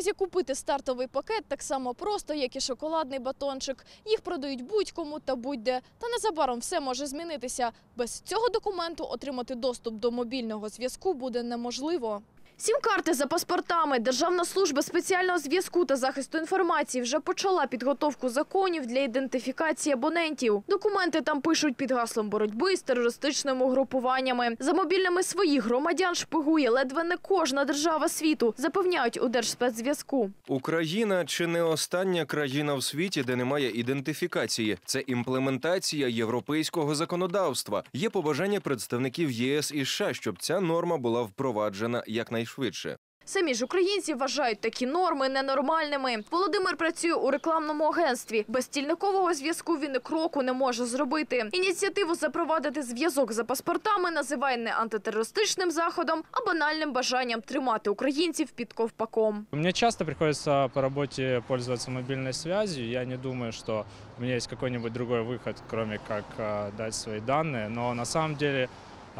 Наразі купити стартовий пакет так само просто, як і шоколадний батончик. Їх продають будь-кому та будь-де. Та незабаром все може змінитися. Без цього документу отримати доступ до мобільного зв'язку буде неможливо. Сім-карти за паспортами. Державна служба спеціального зв'язку та захисту інформації вже почала підготовку законів для ідентифікації абонентів. Документи там пишуть під гаслом боротьби з терористичними угрупуваннями. За мобільними своїх громадян шпигує ледве не кожна держава світу, запевняють у Держспецзв'язку. Україна чи не остання країна в світі, де немає ідентифікації. Це імплементація європейського законодавства. Є побажання представників єС і США, щоб ця норма була впроваджена якнайшвидше. Самі ж українці вважають такі норми ненормальними. Володимир працює у рекламному агентстві. Без стільникового зв'язку він і кроку не може зробити. Ініціативу запровадити зв'язок за паспортами називає не антитерористичним заходом, а банальним бажанням тримати українців під ковпаком. Мне часто приходится по работе пользоваться мобильной связью. Я не думаю, что у меня есть какой-нибудь другой выход, кроме как а, дать свои данные. На самом деле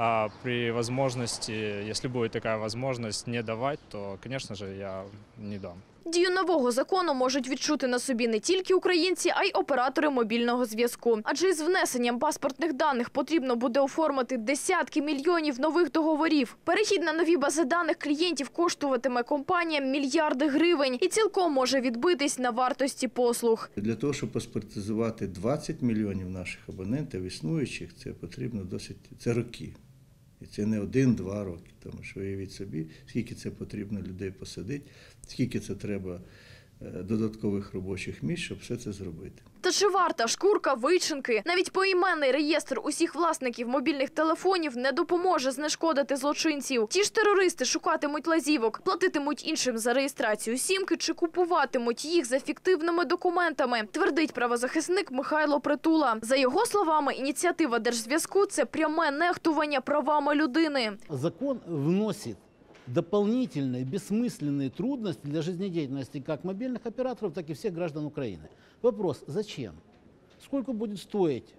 а, при возможности, если будет такая возможность не давать, то, конечно же, я не дам. Дію нового закону можуть відчути на собі не тільки українці, а й оператори мобільного зв'язку. Адже із внесенням паспортних даних потрібно буде оформити десятки мільйонів нових договорів. Перехід на нові бази даних клієнтів коштуватиме компаніям мільярди гривень і цілком може відбитись на вартості послуг. Для того, щоб паспортизувати 20 мільйонів наших абонентів існуючих, це потрібно досить це роки. І це не один-два роки. Тому що уявіть собі, скільки це потрібно людей посадити, скільки це треба додаткових робочих місць, щоб все це зробити. Та чи варта шкурка вичинки? Навіть поіменний реєстр усіх власників мобільних телефонів не допоможе знешкодити злочинців. Ті ж терористи шукатимуть лазівок, платитимуть іншим за реєстрацію сімки чи купуватимуть їх за фіктивними документами, твердить правозахисник Михайло Притула. За його словами, ініціатива Держзв'язку – це пряме нехтування правами людини. закон вносит дополнительные бессмысленные трудности для жизнедеятельности как мобильных операторов, так и всех граждан Украины. Вопрос, зачем? Сколько будет стоить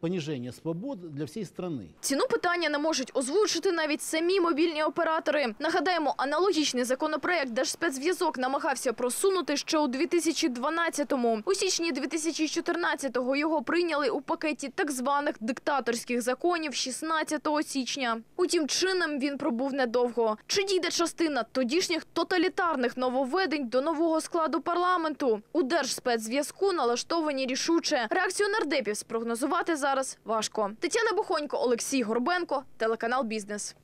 понижение свобод для всей страны? Ціну питання не можуть озвучити навіть самі мобільні оператори. Нагадаємо, аналогічний законопроект Держспецзв'язок намагався просунути ще у 2012-му. У січні 2014-го його прийняли у пакеті так званих диктаторських законів 16 січня. Утім, чинним він пробув недовго. Чи дійде частина тодішніх тоталітарних нововведень до нового складу парламенту? У Держспецзв'язку налаштовані рішуче. Реакцію нардепів спрогнозувати зараз важко. Тетяна Бухонько, Олексій Горбенко, телеканал Бізнес.